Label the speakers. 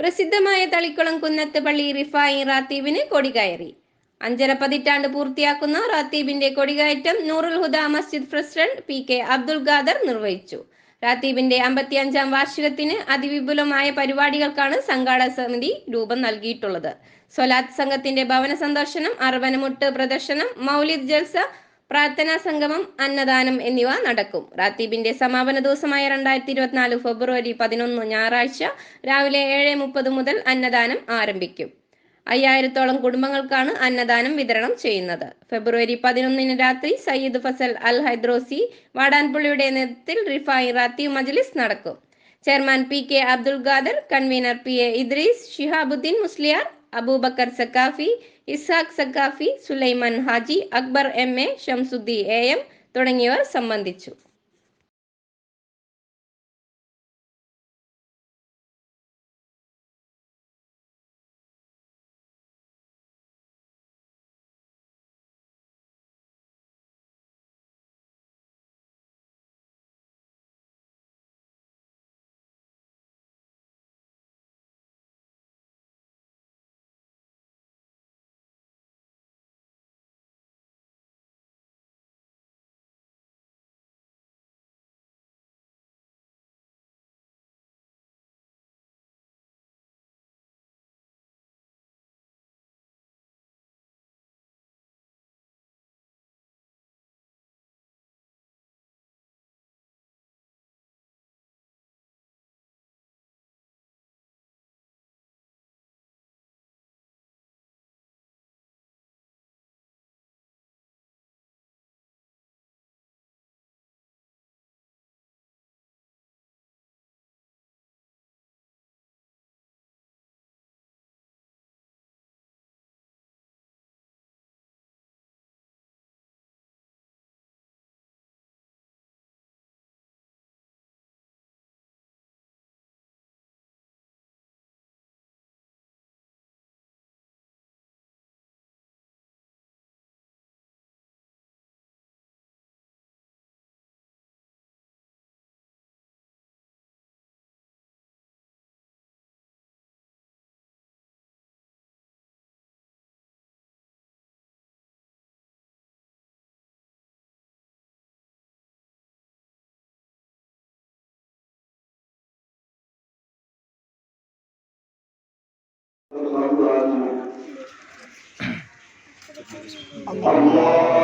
Speaker 1: പ്രസിദ്ധമായ തളിക്കുളം കുന്നത്ത് പള്ളി റിഫായി റാത്തീബിന് കൊടികയറി. അഞ്ചര പതിറ്റാണ്ട് പൂർത്തിയാക്കുന്ന റാത്തീബിന്റെ കൊടികയറ്റം Nurul Huda Masjid president P K Abdul Khader നിർവഹിച്ചു. റാത്തീബിന്റെ അമ്പത്തിയഞ്ചാം വാർഷികത്തിന് അതിവിപുലമായ പരിപാടികൾക്കാണ് സംഘാടക സമിതി രൂപം നൽകിയിട്ടുള്ളത്. സ്വലാത്ത് സംഘത്തിന്റെ ഭവന സന്ദർശനം അറവനമുട്ട് പ്രദർശനം മൗലിദ് ജൽസ പ്രാർത്ഥനാ സംഗമം അന്നദാനം എന്നിവ നടക്കും. റാത്തീബിന്റെ സമാപന ദിവസമായ രണ്ടായിരത്തി ഇരുപത്തിനാല് ഫെബ്രുവരി പതിനൊന്ന് ഞായറാഴ്ച രാവിലെ ഏഴ് മുപ്പത് മുതൽ അന്നദാനം ആരംഭിക്കും. അയ്യായിരത്തോളം കുടുംബങ്ങൾക്കാണ് അന്നദാനം വിതരണം ചെയ്യുന്നത്. ഫെബ്രുവരി പതിനൊന്നിന് രാത്രി സയ്യിദ് ഫസൽ അൽ ഹൈദ്രോസി വാടാൻപുള്ളിയുടെ നേതൃത്വത്തിൽ റിഫായി റാത്തീവ് മജ്ലിസ് നടക്കും. Chairman P K Abdul Khader convener P A Idris Shihabuddin Musliyar Aboobacker Saqafi Ishaq Saqafi Sulaiman Haji Akbar M A Shamsuddin A M തുടങ്ങിയവർ സംബന്ധിച്ചു
Speaker 2: الله